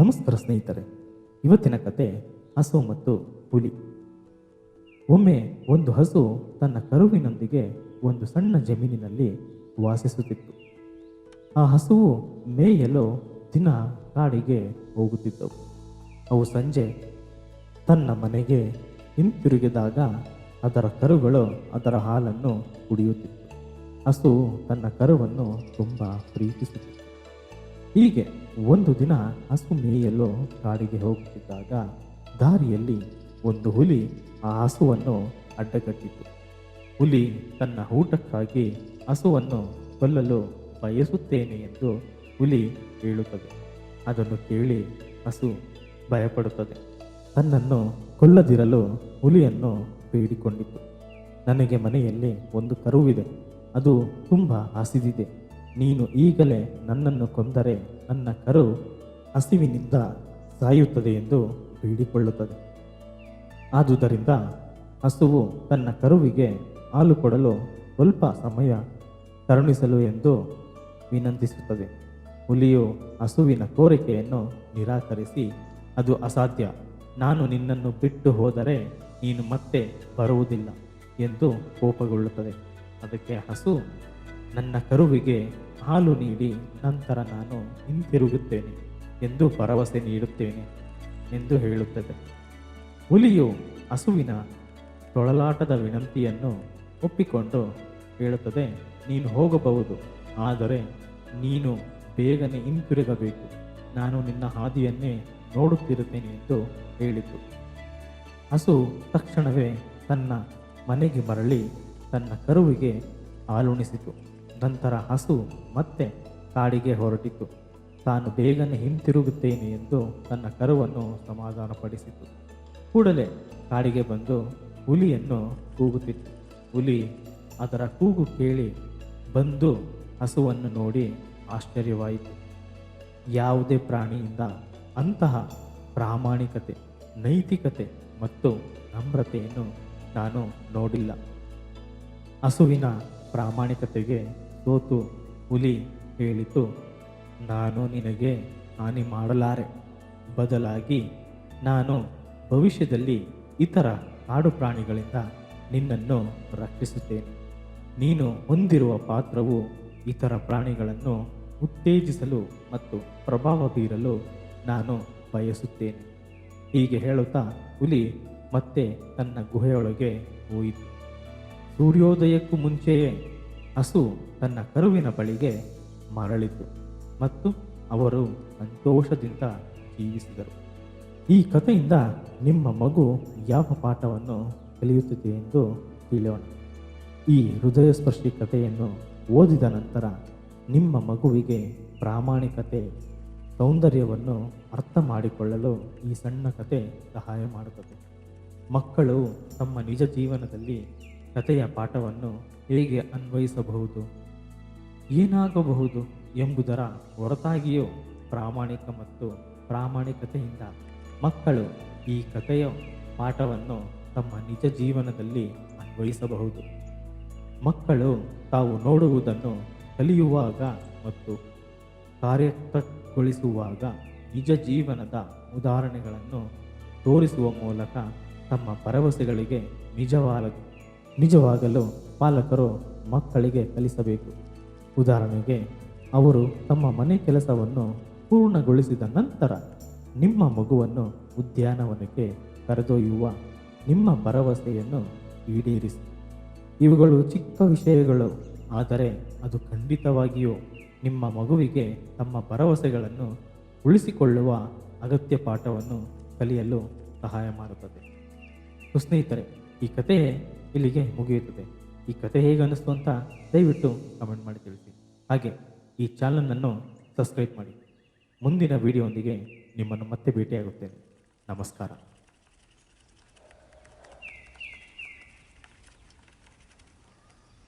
ನಮಸ್ಕಾರ ಸ್ನೇಹಿತರೆ, ಇವತ್ತಿನ ಕತೆ ಹಸು ಮತ್ತು ಹುಲಿ. ಒಮ್ಮೆ ಒಂದು ಹಸು ತನ್ನ ಕರುವಿನೊಂದಿಗೆ ಒಂದು ಸಣ್ಣ ಜಮೀನಿನಲ್ಲಿ ವಾಸಿಸುತ್ತಿತ್ತು. ಆ ಹಸುವು ಮೇಯಲು ದಿನ ಕಾಡಿಗೆ ಹೋಗುತ್ತಿದ್ದವು. ಅವು ಸಂಜೆ ತನ್ನ ಮನೆಗೆ ಹಿಂತಿರುಗಿದಾಗ ಅದರ ಕರುಗಳು ಅದರ ಹಾಲನ್ನು ಕುಡಿಯುತ್ತಿತ್ತು. ಹಸು ತನ್ನ ಕರುವನ್ನು ತುಂಬ ಪ್ರೀತಿಸುತ್ತಿತ್ತು. ಹೀಗೆ ಒಂದು ದಿನ ಹಸು ಮೇಯಲು ಕಾಡಿಗೆ ಹೋಗುತ್ತಿದ್ದಾಗ ದಾರಿಯಲ್ಲಿ ಒಂದು ಹುಲಿ ಆ ಹಸುವನ್ನು ಅಡ್ಡಗಟ್ಟಿತು. ಹುಲಿ ತನ್ನ ಊಟಕ್ಕಾಗಿ ಹಸುವನ್ನು ಕೊಲ್ಲಲು ಬಯಸುತ್ತೇನೆ ಎಂದು ಹುಲಿ ಹೇಳುತ್ತದೆ. ಅದನ್ನು ಕೇಳಿ ಹಸು ಭಯಪಡುತ್ತದೆ. ತನ್ನನ್ನು ಕೊಲ್ಲದಿರಲು ಹುಲಿಯನ್ನು ಬೇಡಿಕೊಂಡಿತು ನನಗೆ ಮನೆಯಲ್ಲಿ ಒಂದು ಕರುವಿದೆ. ಅದು ತುಂಬ ಹಸಿದಿದೆ. ನೀನು ಈಗಲೇ ನನ್ನನ್ನು ಕೊಂದರೆ ನನ್ನ ಕರು ಹಸಿವಿನಿಂದ ಸಾಯುತ್ತದೆ ಎಂದು ಬೇಡಿಕೊಳ್ಳುತ್ತದೆ. ಆದುದರಿಂದ ಹಸುವು ತನ್ನ ಕರುವಿಗೆ ಹಾಲು ಕೊಡಲು ಸ್ವಲ್ಪ ಸಮಯ ಕರುಣಿಸಲು ಎಂದು ವಿನಂತಿಸುತ್ತದೆ. ಹುಲಿಯು ಹಸುವಿನ ಕೋರಿಕೆಯನ್ನು ನಿರಾಕರಿಸಿ, ಅದು ಅಸಾಧ್ಯ. ನಾನು ನಿನ್ನನ್ನು ಬಿಟ್ಟು ಹೋದರೆ ನೀನು ಮತ್ತೆ ಬರುವುದಿಲ್ಲ ಎಂದು ಕೋಪಗೊಳ್ಳುತ್ತದೆ. ಅದಕ್ಕೆ ಹಸು ನನ್ನ ಕರುವಿಗೆ ಹಾಲು ನೀಡಿ ನಂತರ ನಾನು ಹಿಂತಿರುಗುತ್ತೇನೆ ಎಂದು ಭರವಸೆ ನೀಡುತ್ತೇನೆ ಎಂದು ಹೇಳುತ್ತದೆ. ಹುಲಿಯು ಹಸುವಿನ ತೊಳಲಾಟದ ವಿನಂತಿಯನ್ನು ಒಪ್ಪಿಕೊಂಡು ಹೇಳುತ್ತದೆ, ನೀನು ಹೋಗಬಹುದು, ಆದರೆ ನೀನು ಬೇಗನೆ ಹಿಂತಿರುಗಬೇಕು. ನಾನು ನಿನ್ನ ಹಾದಿಯನ್ನೇ ನೋಡುತ್ತಿರುತ್ತೇನೆ ಎಂದು ಹೇಳಿತು. ಹಸು ತಕ್ಷಣವೇ ತನ್ನ ಮನೆಗೆ ಮರಳಿ ತನ್ನ ಕರುವಿಗೆ ಹಾಲುಣಿಸಿತು. ನಂತರ ಹಸು ಮತ್ತೆ ಕಾಡಿಗೆ ಹೊರಟಿತು. ತಾನು ಬೇಗನೆ ಹಿಂತಿರುಗುತ್ತೇನೆ ಎಂದು ತನ್ನ ಕರುವನ್ನು ಸಮಾಧಾನಪಡಿಸಿತು. ಕೂಡಲೇ ಕಾಡಿಗೆ ಬಂದು ಹುಲಿಯನ್ನು ಕೂಗುತ್ತಿತ್ತು. ಹುಲಿ ಅದರ ಕೂಗು ಕೇಳಿ ಬಂದು ಹಸುವನ್ನು ನೋಡಿ ಆಶ್ಚರ್ಯವಾಯಿತು. ಯಾವುದೇ ಪ್ರಾಣಿಯಿಂದ ಅಂತಹ ಪ್ರಾಮಾಣಿಕತೆ, ನೈತಿಕತೆ ಮತ್ತು ನಮ್ರತೆಯನ್ನು ನಾನು ನೋಡಿಲ್ಲ. ಹಸುವಿನ ಪ್ರಾಮಾಣಿಕತೆಗೆ ಸೋತು ಹುಲಿ ಹೇಳಿತು, ನಾನು ನಿನಗೆ ಹಾನಿ ಮಾಡಲಾರೆ. ಬದಲಾಗಿ ನಾನು ಭವಿಷ್ಯದಲ್ಲಿ ಇತರ ಕಾಡು ಪ್ರಾಣಿಗಳಿಂದ ನಿನ್ನನ್ನು ರಕ್ಷಿಸುತ್ತೇನೆ. ನೀನು ಹೊಂದಿರುವ ಪಾತ್ರವು ಇತರ ಪ್ರಾಣಿಗಳನ್ನು ಉತ್ತೇಜಿಸಲು ಮತ್ತು ಪ್ರಭಾವ ಬೀರಲು ನಾನು ಬಯಸುತ್ತೇನೆ. ಹೀಗೆ ಹೇಳುತ್ತಾ ಹುಲಿ ಮತ್ತೆ ತನ್ನ ಗುಹೆಯೊಳಗೆ ಹೋಯಿತು. ಸೂರ್ಯೋದಯಕ್ಕೂ ಮುಂಚೆಯೇ ಹಸು ತನ್ನ ಕರುವಿನ ಬಳಿಗೆ ಮರಳಿತು ಮತ್ತು ಅವರು ಸಂತೋಷದಿಂದ ಜೀವಿಸಿದರು. ಈ ಕಥೆಯಿಂದ ನಿಮ್ಮ ಮಗು ಯಾವ ಪಾಠವನ್ನು ಕಲಿಯುತ್ತಿದೆ ಎಂದು ತಿಳಿಯೋಣ. ಈ ಹೃದಯಸ್ಪರ್ಶಿ ಕಥೆಯನ್ನು ಓದಿದ ನಂತರ ನಿಮ್ಮ ಮಗುವಿಗೆ ಪ್ರಾಮಾಣಿಕತೆ, ಸೌಂದರ್ಯವನ್ನು ಅರ್ಥ ಮಾಡಿಕೊಳ್ಳಲು ಈ ಸಣ್ಣ ಕತೆ ಸಹಾಯ ಮಾಡುತ್ತದೆ. ಮಕ್ಕಳು ತಮ್ಮ ನಿಜ ಜೀವನದಲ್ಲಿ ಕಥೆಯ ಪಾಠವನ್ನು ಹೇಗೆ ಅನ್ವಯಿಸಬಹುದು? ಏನಾಗಬಹುದು ಎಂಬುದರ ಹೊರತಾಗಿಯೂ ಪ್ರಾಮಾಣಿಕ ಮತ್ತು ಪ್ರಾಮಾಣಿಕತೆಯಿಂದ ಮಕ್ಕಳು ಈ ಕಥೆಯ ಪಾಠವನ್ನು ತಮ್ಮ ನಿಜ ಜೀವನದಲ್ಲಿ ಅನ್ವಯಿಸಬಹುದು. ಮಕ್ಕಳು ತಾವು ನೋಡುವುದನ್ನು ಕಲಿಯುವಾಗ ಮತ್ತು ಕಾರ್ಯಗೊಳಿಸುವಾಗ ನಿಜ ಜೀವನದ ಉದಾಹರಣೆಗಳನ್ನು ತೋರಿಸುವ ಮೂಲಕ ತಮ್ಮ ಭರವಸೆಗಳಿಗೆ ನಿಜವಾದ, ನಿಜವಾಗಲು ಪಾಲಕರು ಮಕ್ಕಳಿಗೆ ಕಲಿಸಬೇಕು. ಉದಾಹರಣೆಗೆ, ಅವರು ತಮ್ಮ ಮನೆ ಕೆಲಸವನ್ನು ಪೂರ್ಣಗೊಳಿಸಿದ ನಂತರ ನಿಮ್ಮ ಮಗುವನ್ನು ಉದ್ಯಾನವನಕ್ಕೆ ಕರೆದೊಯ್ಯುವ ನಿಮ್ಮ ಭರವಸೆಯನ್ನು ಈಡೇರಿಸಿ. ಇವುಗಳು ಚಿಕ್ಕ ವಿಷಯಗಳು, ಆದರೆ ಅದು ಖಂಡಿತವಾಗಿಯೂ ನಿಮ್ಮ ಮಗುವಿಗೆ ತಮ್ಮ ಭರವಸೆಗಳನ್ನು ಉಳಿಸಿಕೊಳ್ಳುವ ಅಗತ್ಯ ಪಾಠವನ್ನು ಕಲಿಯಲು ಸಹಾಯ ಮಾಡುತ್ತದೆ. ಸ್ನೇಹಿತರೆ, ಈ ಕಥೆ ಇಲ್ಲಿಗೆ ಮುಗಿಯುತ್ತದೆ. ಈ ಕತೆ ಹೇಗೆ ಅನ್ನಿಸ್ತು ಅಂತ ದಯವಿಟ್ಟು ಕಮೆಂಟ್ ಮಾಡಿ ತಿಳಿಸಿ. ಹಾಗೆ ಈ ಚಾನಲನ್ನು ಸಬ್ಸ್ಕ್ರೈಬ್ ಮಾಡಿ. ಮುಂದಿನ ವಿಡಿಯೋದೊಂದಿಗೆ ನಿಮ್ಮನ್ನು ಮತ್ತೆ ಭೇಟಿಯಾಗುತ್ತೇನೆ. ನಮಸ್ಕಾರ.